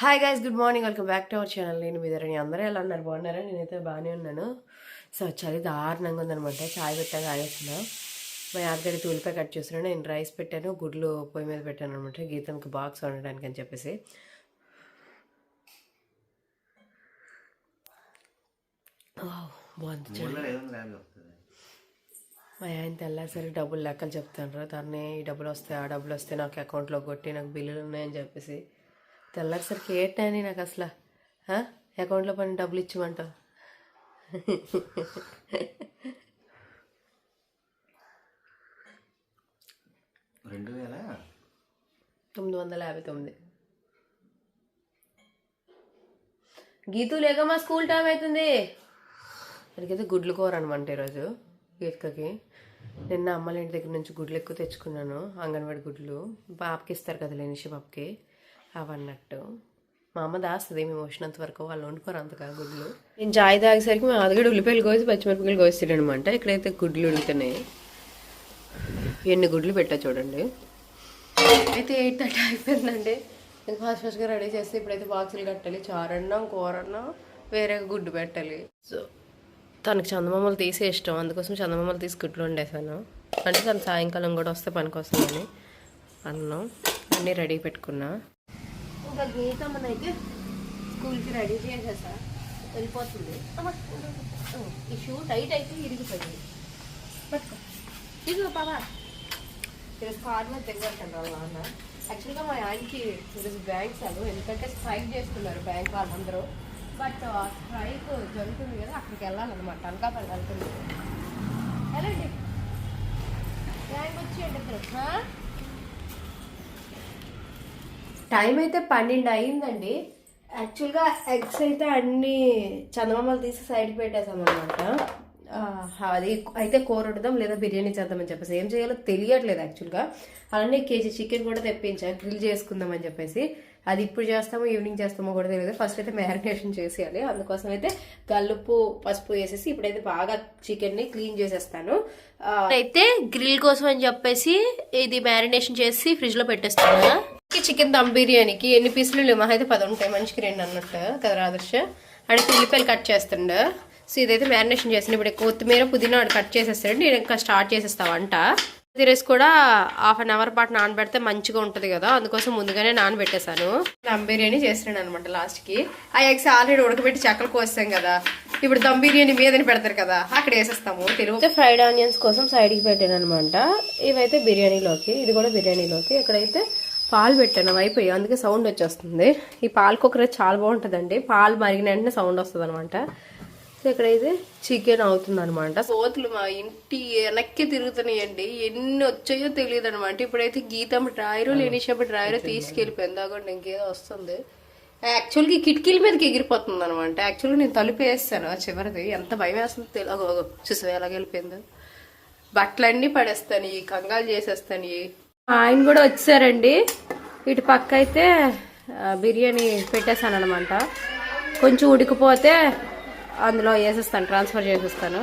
Hi guys good morning welcome back to our channel నేను మీ ధరణి. అందరూ ఎలా ఉన్నారు? బాగున్నారా? నేనైతే బాగానే ఉన్నాను. సో చలి దారుణంగా ఉందనమాట చాయ్ పెట్టాక ఆగేస్తున్నా మా యాదగడి తూలిపై కట్ చేస్తున్నాను. నేను రైస్ పెట్టాను గుడ్లు పొయ్యి మీద పెట్టాను అనమాట గీతంకి బాక్స్ వండడానికి అని చెప్పేసి. బాగుంది మా ఆయన తెల్లాసరి డబ్బులు లెక్కలు చెప్తాను దాన్ని ఈ డబ్బులు వస్తాయి ఆ డబ్బులు వస్తాయి నాకు అకౌంట్లో కొట్టి నాకు బిల్లులు ఉన్నాయని చెప్పేసి. తెల్లారిసరికి ఏంటని నాకు అసలు? అకౌంట్లో పని డబ్బులు ఇచ్చిమంటావు. రెండు వేల? తొమ్మిది వందల యాభై తొమ్మిది. గీతు లేక మా స్కూల్ టైం అవుతుంది అడిగితే గుడ్లు కూర అనమాట ఈరోజు గీతకకి. నిన్న అమ్మల ఇంటి దగ్గర నుంచి గుడ్లు ఎక్కువ తెచ్చుకున్నాను అంగన్వాడి గుడ్లు. పాపకి ఇస్తారు కదా లేనిషి పాపకి అవన్నట్టు. మా అమ్మ దాస్తుంది మేము వచ్చినంత వరకు వాళ్ళు వండుకోరు అంతగా గుడ్లు. నేను చాయ్ తాగేసరికి మా అదిగడు ఉల్లిపాయలు కోసి పచ్చిమిరపకాయలు కోస్తాడు అనమాట ఇక్కడైతే గుడ్లు ఉడుకుతున్నాయి ఎన్ని గుడ్లు పెట్టా చూడండి. అయితే ఎయిట్ థర్టీ అయిపోయిందండి. నేను ఫాస్ట్ ఫాస్ట్గా రెడీ చేస్తే ఇప్పుడైతే బాక్సులు కట్టాలి. చారన్నం కూరన్నం వేరే గుడ్డు పెట్టాలి. సో తనకి చందమామలు తీసే ఇష్టం. అందుకోసం చందమామలు తీసి గుడ్లు వండేసాను అంటే తను సాయంకాలం కూడా వస్తే పనికి వస్తుందని అన్నం అన్నీ రెడీ పెట్టుకున్నా. ఇంకా అయితే స్కూల్కి రెడీ చేసేసా వెళ్ళిపోతుంది. ఈ షూ టైట్ అయితే ఇరిగిపోయింది. పట్టుకో. ఇదిగో బాబా ఈరోజు కార్ మీద వాళ్ళ నాన్న. యాక్చువల్గా మా ఆయనకి ఈరోజు బ్యాంక్ సెలవు ఎందుకంటే స్ట్రైక్ చేస్తున్నారు బ్యాంక్ వాళ్ళందరూ. బట్ ఆ స్ట్రైక్ జరుగుతుంది కదా అక్కడికి వెళ్ళాలన్నమాట. అనకాపల్లి వెళ్తుంది. వెళ్ళండి. బ్యాంక్ వచ్చేయండి ఇద్దరు. టైం అయితే పన్నెండు అయిందండి. యాక్చువల్గా ఎగ్స్ అయితే అన్ని చందమామలు తీసి సైడ్ పెట్టేసాం అనమాట అది అయితే కూర వండుదాం లేదా బిర్యానీ చేద్దామని చెప్పేసి. ఏం చేయాలో తెలియట్లేదు యాక్చువల్గా అలానే కేజీ చికెన్ కూడా తెప్పించా. గ్రిల్ చేసుకుందాం అని చెప్పేసి. అది ఇప్పుడు చేస్తామో ఈవినింగ్ చేస్తామో కూడా తెలియదు. ఫస్ట్ అయితే మ్యారినేషన్ చేసేయాలి. అందుకోసం అయితే కల్లుపు పసుపు వేసేసి ఇప్పుడైతే బాగా చికెన్ని క్లీన్ చేసేస్తాను. అయితే గ్రిల్ కోసం అని చెప్పేసి ఇది మ్యారినేషన్ చేసి ఫ్రిడ్జ్లో పెట్టేస్తాను. కదా పెట్టేస్తాను చికెన్ దమ్ బిర్యానీకి ఎన్ని పీసులు లేవు? అయితే పది ఉంటాయి మనిషికి రెండు అన్నట్టు కదా ఆదర్శ అడిగి ఉల్లిపాయలు కట్ చేస్తుండే. సో ఇదైతే మ్యారినేషన్ చేసిన ఇప్పుడు కొత్తిమీర పుదీనా కట్ చేసేస్తాడు. నేను ఇంకా స్టార్ట్ చేసేస్తా వంట రైస్ కూడా హాఫ్ అన్ అవర్ పాటు నానబెడితే మంచిగా ఉంటుంది కదా. అందుకోసం ముందుగానే నానబెట్టేశాను. దమ్ బిర్యానీ చేసినాను అనమాట లాస్ట్కి. ఆ ఎగ్స్ ఆల్రెడీ ఉడకబెట్టి చెక్కలు కోస్తాం కదా. ఇప్పుడు దమ్ బిర్యానీ మీదని పెడతారు కదా. అక్కడ వేసేస్తాము. తెలుగు. ఫ్రైడ్ ఆనియన్స్ కోసం సైడ్కి పెట్టాను అనమాట ఇవైతే బిర్యానీలోకి ఇది కూడా బిర్యానీలోకి. ఇక్కడైతే పాలు పెట్టాను అయిపోయి అందుకే సౌండ్ వచ్చేస్తుంది. ఈ పాలు కుక్కర్ అయితే చాలా బాగుంటుందండి. పాలు మరిగిన వెంటనే సౌండ్ వస్తుంది అనమాట సో ఇక్కడైతే చికెన్ అవుతుంది అనమాట సోతులు మా ఇంటి వెనక్కి తిరుగుతున్నాయండి. ఎన్ని వచ్చాయో తెలియదు అనమాట ఇప్పుడైతే గీతమ్మ డ్రాయరు లేనిషప్పుడు డ్రాయరు తీసుకెళ్ళిపోయింది. అక్కడ ఇంకేదో వస్తుంది. యాక్చువల్గా ఈ కిటికీల మీదకి ఎగిరిపోతుంది అనమాట యాక్చువల్గా నేను తలుపు వేస్తాను ఆ చివరిది. ఎంత భయం వేస్తుంది తెలియదు చూసావు ఎలాగ వెళ్ళిపోయిందో? బట్టలన్నీ పడేస్తాను కంగాలు చేసేస్తాను ఆయన కూడా వచ్చారండి. ఇటు పక్క అయితే బిర్యానీ పెట్టేశాను అనమాట కొంచెం ఉడికిపోతే అందులో వేసేస్తాను ట్రాన్స్ఫర్ చేసేస్తాను.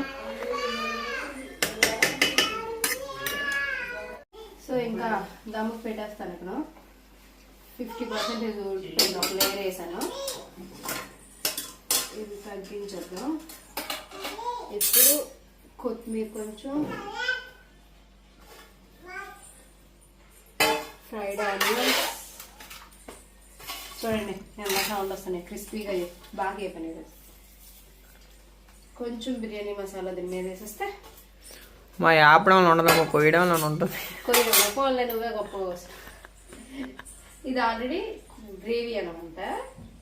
సో ఇంకా దమ్ముకు పెట్టేస్తాను ఇక్కడ ఫిఫ్టీ పర్సెంటేజ్ ఉడికిపోయింది ఒక లేయర్ వేసాను. ఇది తగ్గించద్దు. ఇప్పుడు కొత్తిమీర కొంచెం ఫ్రైడ్ ఆనియన్స్ చూడండి ఎలా సౌండ్ వస్తున్నాయి. క్రిస్పీగా బాగా అయిపోయినాయి కొంచెం బిర్యానీ మసాలా దీని మీద వేసేస్తే మా ఆపడంలో ఉండదమ్మా కొయ్యడంలో ఉంటుంది. కొంచెం పోన్లే నువ్వే గొప్ప ఇది ఆల్రెడీ గ్రేవీ అనమాట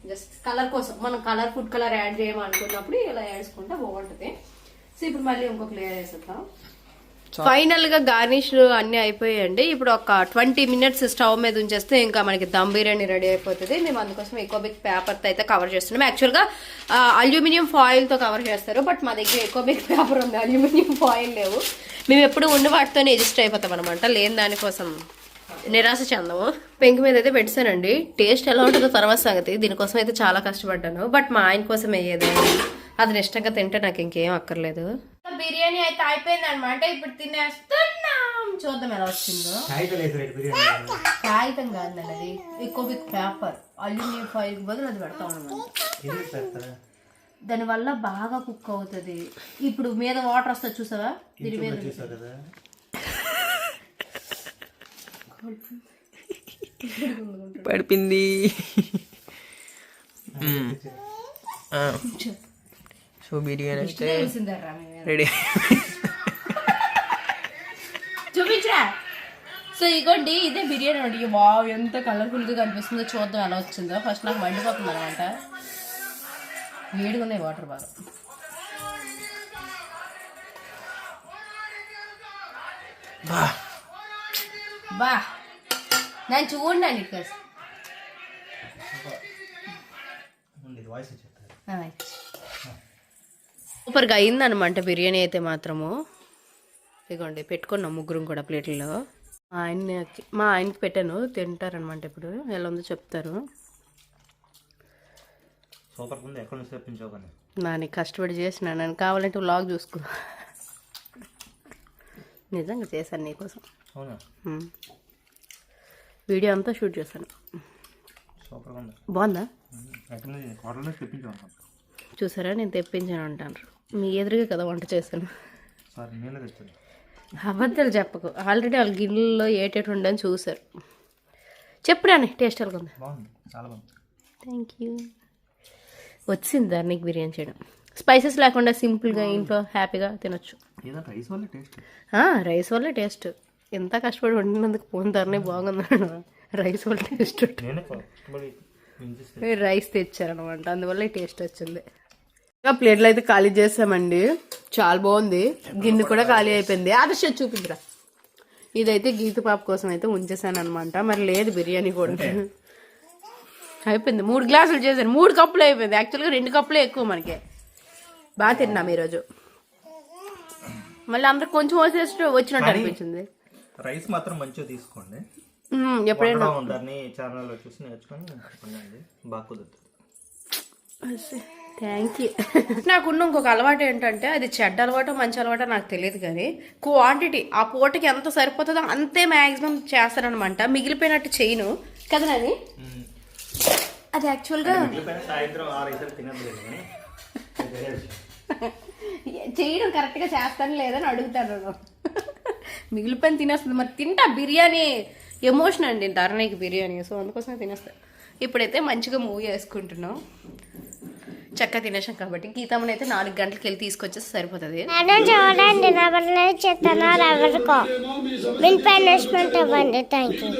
జస్ట్ కలర్ కోసం. మనం కలర్ ఫుడ్ కలర్ యాడ్ చేయమనుకున్నప్పుడు ఇలా వేసుకుంటే బాగుంటుంది. సో ఇప్పుడు మళ్ళీ ఇంకొక లేయర్ వేసేద్దాం. ఫైనల్గా గార్నిష్ అన్ని అయిపోయాయండి. ఇప్పుడు ఒక ట్వంటీ మినిట్స్ స్టవ్ మీద ఉంచేస్తే ఇంకా మనకి దమ్ బిర్యానీ రెడీ అయిపోతుంది. మేము అందుకోసం ఎకోబిక్ పేపర్తో అయితే కవర్ చేస్తున్నాం. యాక్చువల్గా అల్యూమినియం ఫాయిల్తో కవర్ చేస్తారు. బట్ మా దగ్గర ఎకోబిక్ పేపర్ ఉంది. అల్యూమినియం ఫాయిల్ లేవు. మేము ఎప్పుడు ఉన్న వాటితోనే ఎజిస్ట్ అయిపోతాం అనమాట లేని దానికోసం నిరాశ చెందము. పెంకు మీద అయితే పెట్టానండి. టేస్ట్ ఎలా ఉంటుందో తర్వాత సంగతి. దీనికోసం అయితే చాలా కష్టపడ్డాను. బట్ మా ఆయన కోసం అయ్యేది అది ఇష్టంగా తింటే నాకు ఇంకేం అక్కర్లేదు. బిర్యానీ అయితే అయిపోయింది అనమాట ఇప్పుడు తినేస్తున్నాం. చూద్దాం ఎలా వచ్చిందో. కాగితం కాదండి అది ఎక్కువ విత్ పేపర్. అల్యూమినియం ఫైల్ బదులు అది పెడతాం అనమాట దానివల్ల బాగా కుక్ అవుతుంది. ఇప్పుడు మీద వాటర్ వస్తుంది చూసావా? దీని మీద. కదా. పడిపింది. మ్మ్. సో బిర్యానీ అయితే. రెడీ చూపించరా సో ఇగోండి ఇదే బిర్యానీ అండి వావ్ ఎంత కలర్ఫుల్గా కనిపిస్తుందో చూద్దాం ఎలా వచ్చిందో. ఫస్ట్ నాకు మండిపోతుంది అనమాట వేడిగా ఉన్నాయి వాటర్ బాగా. బా. బా. నేను చూడండి ఇక్కడ వాయిస్ చెప్తారు సూపర్గా అయిందనమాట బిర్యానీ అయితే మాత్రము. ఇదిగోండి పెట్టుకున్నాం ముగ్గురం కూడా ప్లేట్లలో. మా ఆయనకి మా ఆయనకి పెట్టాను తింటారనమాట ఇప్పుడు. ఎలా ఉందో చెప్తారు. సూపర్ ఉంది ఎక్కడ నుంచి తెప్పించావు కానీ? నాని కష్టపడి చేసిన నన్ను కావాలంటే వ్లాగ్ చూసుకో. నిజంగా చేశాను నీకోసం. వీడియో అంతా షూట్ చేశాను. బాగుందా? చూసారా? నేను తెప్పించాను అంటాను మీ ఎదురుగా కదా వంట చేశాను. అబద్ధాలు చెప్పకు. ఆల్రెడీ వాళ్ళ గిన్నెలో ఏటేటి ఉండని చూశారు. చెప్పురాని టేస్ట్ బాగుంది బాగుంది. థ్యాంక్ యూ వచ్చిందా నీకు బిర్యానీ చేయడం? స్పైసెస్ లేకుండా సింపుల్గా ఇంట్లో హ్యాపీగా తినొచ్చు. రైస్ వల్ల టేస్ట్ ఎంత కష్టపడి వండినందుకు పోతారనే బాగుందన్నాడు రైస్ వల్ల టేస్ట్ రైస్ తెచ్చారనమాట. అందువల్ల టేస్ట్ వచ్చింది. ఇంకా ప్లేట్లు అయితే ఖాళీ చేసామండి. చాలా బాగుంది. గిన్నె కూడా ఖాళీ అయిపోయింది. ఆదర్శ చూపించరా? ఇదైతే గీత పాప కోసం అయితే ఉంచేసాను అనమాట మరి లేదు బిర్యానీ కూడా. అయిపోయింది. మూడు గ్లాసులు చేశాను. మూడు కప్పులు అయిపోయింది. యాక్చువల్గా రెండు కప్పులే ఎక్కువ మనకి. బాగా తిన్నాం ఈరోజు. మళ్ళీ అందరికి కొంచెం వచ్చేసి వచ్చినట్టు అనిపించింది. రైస్ మాత్రం మంచిగా తీసుకోండి. ఎప్పుడైనా. ఛానల్లో చూసి నేర్చుకొని బాగా కుదురుతుంది. థ్యాంక్ యూ నాకున్న ఇంకొక అలవాటు ఏంటంటే అది చెడ్డ అలవాటు మంచి అలవాటు నాకు తెలియదు కానీ క్వాంటిటీ ఆ పూటకి ఎంత సరిపోతుందో అంతే మ్యాక్సిమం చేస్తానమాట మిగిలిపోయినట్టు చేయను. కదా నాని? అది యాక్చువల్గా చేయడం కరెక్ట్గా చేస్తాను లేదని అడుగుతాను మిగిలిపోయిన తినేస్తుంది. మరి తింటా బిర్యానీ. ఎమోషన్ అండి ధరణికి బిర్యానీ. సో అందుకోసమే తినేస్తా. ఇప్పుడైతే మంచిగా మూవీ వేసుకుంటున్నాం చక్కగా తినేసాం కాబట్టి గీతమ్మని అయితే నాలుగు గంటలకు వెళ్ళి తీసుకొచ్చేసి సరిపోతుంది. చూడండి ఎవరికో. పనిష్మెంట్ ఇవ్వండి థ్యాంక్ యూ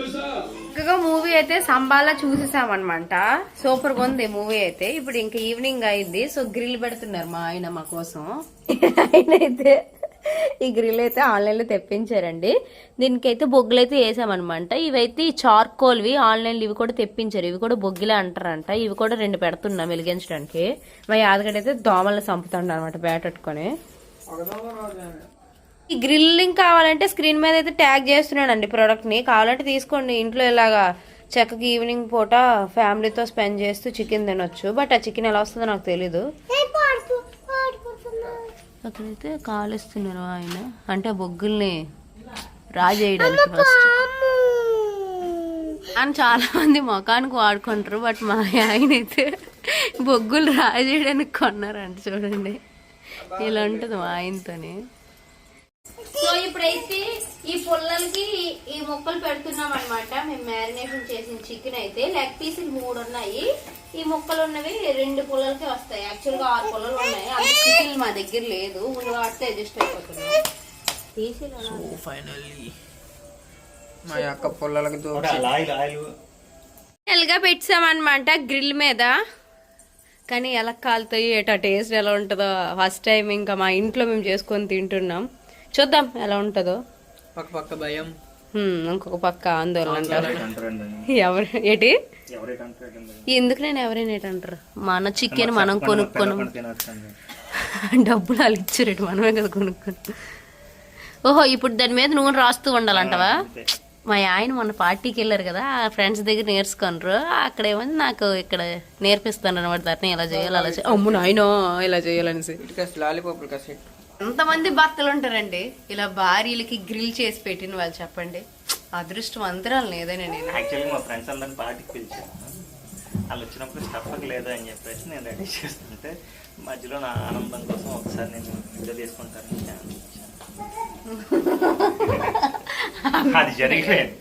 చక్కగా మూవీ అయితే సంబాలా చూసేసామన్నమాట. సూపర్గా ఉంది మూవీ అయితే. ఇప్పుడు ఇంకా ఈవినింగ్ అయింది. సో గ్రిల్ పెడుతున్నారు మా ఆయన మా కోసం. ఆయన అయితే ఈ గ్రిల్ అయితే ఆన్లైన్లో తెప్పించారండి. దీనికైతే బొగ్గులు అయితే వేసామన్నమాట. ఇవైతే ఈ చార్కోల్వి ఆన్లైన్లో ఇవి కూడా తెప్పించారు. ఇవి కూడా బొగ్గిలే అంటారంట. ఇవి కూడా రెండు పెడుతున్నాం వెలిగించడానికి. మా యాదగడ్డ అయితే దోమలను చంపుతాడు అనమాట బేటట్టుకొని ఈ గ్రిల్లింగ్ కావాలంటే స్క్రీన్ మీద అయితే ట్యాగ్ చేస్తున్నాడండి ప్రోడక్ట్ని కావాలంటే తీసుకోండి. ఇంట్లో ఇలాగా చక్కగా ఈవినింగ్ పూట ఫ్యామిలీతో స్పెండ్ చేస్తూ చికెన్ తినొచ్చు. బట్ ఆ చికెన్ ఎలా వస్తుందో నాకు తెలీదు. అక్కడైతే కాలుస్తున్నారు ఆయన. అంటే ఆ బొగ్గుల్ని రాజేయడానికి ఫస్ట్ అని చాలా మంది మొఖానికి వాడుకుంటారు బట్ మా ఆయన అయితే బొగ్గులు రాజేయడానికి కొన్నారంట చూడండి. ఇలా ఉంటుంది మా ఆయనతోని. సో ఇప్పుడైతే ఈ పుల్లలకి ఈ ముక్కలు పెడుతున్నాం అనమాట మేము మ్యారినేషన్ చేసిన చికెన్ అయితే. లెగ్ పీసులు మూడు ఉన్నాయి. ఈ ముక్కలు ఉన్నవి రెండు పుల్లలకి వస్తాయి. యాక్చువల్గా ఆరు పుల్లలు ఉన్నాయి. అంత చికెన్ మా దగ్గర లేదు. ఉన్న వాటితో అడ్జస్ట్ అయిపోతున్నాం తీసి ఇలా ఫైనల్లీ మా యొక్క పెట్టామన్నమాట గ్రిల్ మీద. కానీ ఎలా కాలుతాయి ఏటా టేస్ట్ ఎలా ఉంటుందో. ఫస్ట్ టైం ఇంకా మా ఇంట్లో మేము చేసుకొని తింటున్నాం. చూద్దాం ఎలా ఉంటుందో. పక్క పక్క భయం. హ్మ్, ఇంకొక పక్క ఆందోళన అంటారు. ఎవరు ఏంటి? ఎందుకు నేను ఎవరైనా ఏంటంటారు మన చికెన్ మనం కొనుక్కోను డబ్బులు వాళ్ళు ఇచ్చారు మనమే కదా కొనుక్కొని. ఓహో ఇప్పుడు దాని మీద నూనె రాస్తూ ఉండాలంటవా? మా ఆయన మొన్న పార్టీకి వెళ్ళారు కదా ఆ ఫ్రెండ్స్ దగ్గర నేర్చుకున్నారు అక్కడ ఏమైంది నాకు ఇక్కడ నేర్పిస్తాను అనమాట దాన్ని ఇలా చేయాలి అలా చేయాలి. అమ్ము నాయనో ఇలా చేయాలనేసి. లాలీపాపులు కాసేపు. ఎంతమంది భర్తలు ఉంటారండి? ఇలా భార్యలకి గ్రిల్ చేసి పెట్టిన వాళ్ళు చెప్పండి. అదృష్టం అందరం లేదని నేను. యాక్చువల్లీ మా ఫ్రెండ్స్ అందరిని పార్టీకి పిలిచాను వాళ్ళు వచ్చినప్పుడు స్టఫ్కి లేదు అని చెప్పేసి నేను రెడీ చేస్తుంటే మధ్యలో నా ఆనందం కోసం ఒకసారి నేను వీడియో ఇచ్చాను. అది జరిగిపోయింది.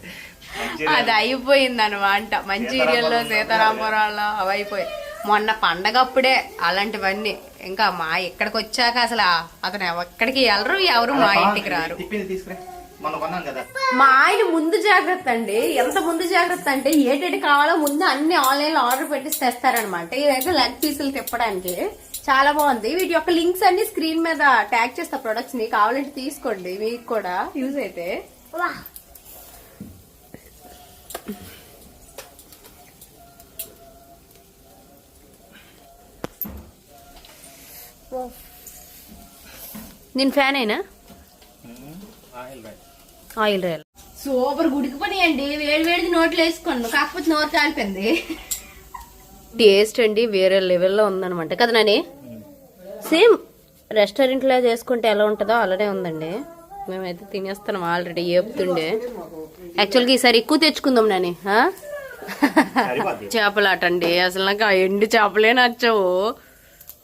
అది అయిపోయింది అనమాట మంచిర్యాలలో సీతారామపురంలో అవి అయిపోయి మొన్న పండగప్పుడే అలాంటివన్నీ. ఇంకా మా ఇక్కడికి వచ్చాక అసలు అతను ఎక్కడికి వెళ్ళరు ఎవరు మా ఇంటికి రారు. మా ఆయన ముందు జాగ్రత్త అండి. ఎంత ముందు జాగ్రత్త అంటే ఏటేటి కావాలో ముందు అన్ని ఆన్లైన్లో ఆర్డర్ పెట్టి తెస్తారనమాట ఇదైతే లెగ్ పీసులు తిప్పడానికి చాలా బాగుంది. వీటి యొక్క లింక్స్ అన్ని స్క్రీన్ మీద ట్యాగ్ చేస్తా ప్రొడక్ట్స్ని కావాలంటే తీసుకోండి. మీకు కూడా యూజ్ అయితే. నేను ఫ్యాన్ అయినా ఆయిల్ రైల్ సూపర్ గుడికి పని అండి వేడి వేడిది నోట్లో వేసుకోండి. కాకపోతే నోరు కాలిపోయింది. టేస్ట్ అండి వేరే లెవెల్లో ఉందన్నమాట. కదా నాని? సేమ్ రెస్టారెంట్లో చేసుకుంటే ఎలా ఉంటుందో అలానే ఉందండి. మేమైతే తినేస్తున్నాం ఆల్రెడీ ఏపుతుండే. యాక్చువల్గా ఈసారి ఎక్కువ తెచ్చుకుందాం నాని ఆ? సరిపోద్ది. చేపలాట అండి అసలు నాకు ఆ ఎండు చేపలే నచ్చవు.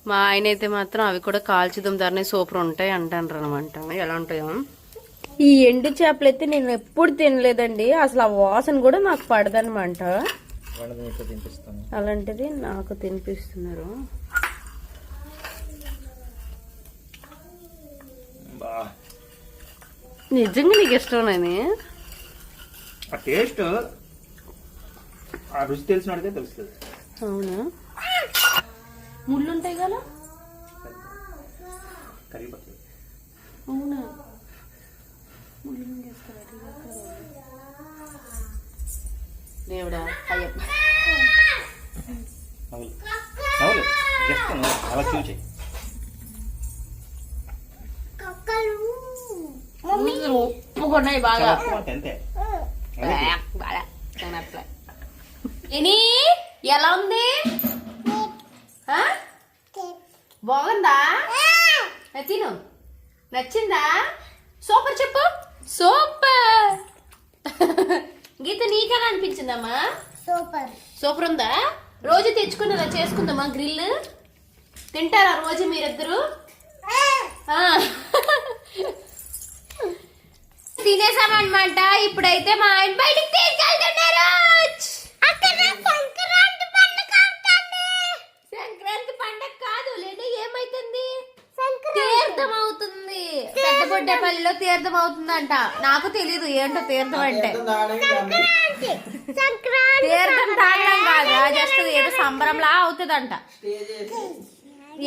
మా ఆయన అయితే మాత్రం అవి కూడా కాల్చుదాం ధరనే సూపర్ ఉంటాయి అంటారు అనమాట ఎలా ఉంటాయో? ఈ ఎండు చేపలు అయితే నేను ఎప్పుడు తినలేదండి. అసలు ఆ వాసన కూడా నాకు పడదనమాట అలాంటిది నాకు తినిపిస్తున్నారు. బా. నిజంగా నీకు ఇష్టమేనని ఆ టేస్ట్ ఆ రుచి తెలిసినడితే తెలుస్తుంది. అవునా? ముళ్ళు ఉంటాయి కదా? అవునా? దేవుడా అయ్యప్ప అలా చూచి ఒప్పుకున్నాయి బాగా. ఇని ఎలా ఉంది? బాగుందా? తిను. నచ్చిందా? సూపర్ చెప్పు. సూపర్. గీత నీకెలా అనిపించిందమ్మా? సూపర్. సూపర్ ఉందా? రోజు తెచ్చుకుని అలా చేసుకుందామా గ్రిల్ తింటారా రోజు మీరిద్దరు. తినేసామన్నమాట. ఇప్పుడైతే మా ఆయన బయటికి తీసుకెళ్తున్నారు అక్కడ సంక్రాంతి పండుగ ఉంటుంది సంక్రాంతి పండగ కాదు లేని ఏమైతుంది సంక్రాంతి తీర్థం అవుతుంది పెద్దపొడ్డపల్లిలో తీర్థం అవుతుందంట. నాకు తెలీదు ఏంటో తీర్థం అంటే. తీర్థం తాగడం కాదు జస్ట్ ఏదో సంబరంలా అవుతుందంట.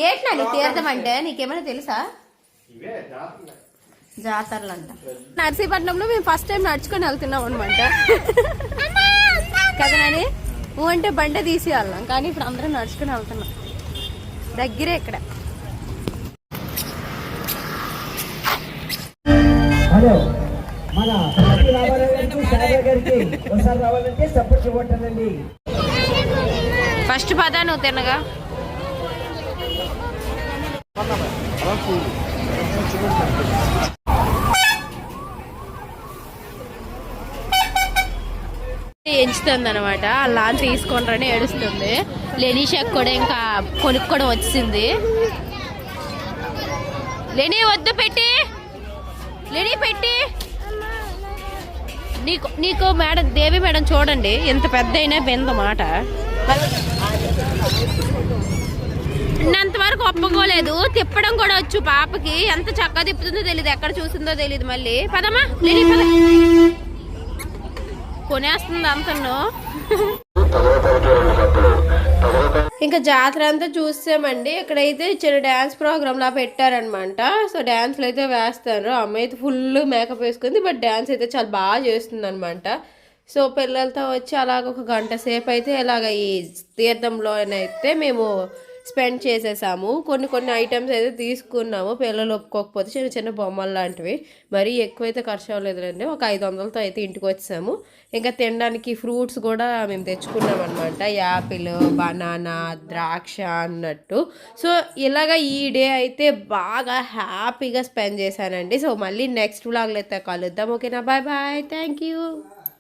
ఏంటి తీర్థం అంటే? నీకేమైనా తెలుసా? జాతరలు. అంట నర్సీపట్నంలో మేము ఫస్ట్ టైం నడుచుకొని వెళ్తున్నాం అనమాట కదా నాని? ఊ అంటే బండ తీసి వెళ్ళాం కానీ ఇప్పుడు అందరం నడుచుకొని వెళ్తున్నాం. దగ్గరే ఇక్కడ. హలో మన రావాలంటే గారికి ఒకసారి రావాలంటే సపోర్ట్ ఇవ్వటండి. ఫస్ట్ పదా నువ్వు తినగా? ఎంచుతుంది అనమాట లాన్ తీసుకుంటారని ఏడుస్తుంది. లెనీషాక్ కూడా ఇంకా కొనుక్కోవడం వచ్చింది. లేని వద్దు పెట్టి. లేని పెట్టి. నీకు నీకు మేడం దేవి మేడం చూడండి ఎంత పెద్ద అయినా బింద మాట వరకు ఒప్పుకోలేదు. తిప్పడం కూడా వచ్చు పాపకి. ఎంత చక్కగా తిప్పుతుందో తెలియదు ఎక్కడ చూసిందో తెలియదు మళ్ళీ. పదమ్మా లేని పద. కొనేస్తుంది అంతను. ఇంకా జాతర అంతా చూసామండి ఇక్కడైతే చిన్న డ్యాన్స్ ప్రోగ్రామ్లా పెట్టారనమాట. సో డ్యాన్స్లు అయితే వేస్తారు. అమ్మాయి అయితే ఫుల్ మేకప్ వేసుకుంది. బట్ డ్యాన్స్ అయితే చాలా బాగా చేస్తుంది అనమాట సో పిల్లలతో వచ్చి అలాగ ఒక గంట సేపు అయితే ఇలాగ ఈ తీర్థంలో అయితే మేము స్పెండ్ చేసేసాము. కొన్ని కొన్ని ఐటమ్స్ అయితే తీసుకున్నాము. పిల్లలు ఒప్పుకోకపోతే చిన్న చిన్న బొమ్మలు లాంటివి. మరీ ఎక్కువైతే ఖర్చు అవ్వలేదులేండి. ఒక ఐదు వందలతో అయితే ఇంటికి వచ్చాము. ఇంకా తినడానికి ఫ్రూట్స్ కూడా మేము తెచ్చుకున్నాం అనమాట యాపిల్ బనానా ద్రాక్ష అన్నట్టు. సో ఇలాగ ఈ డే అయితే బాగా హ్యాపీగా స్పెండ్ చేశానండి. సో మళ్ళీ నెక్స్ట్ వ్లాగ్లో అయితే కలుద్దాం. ఓకేనా? Bye bye. Thank you.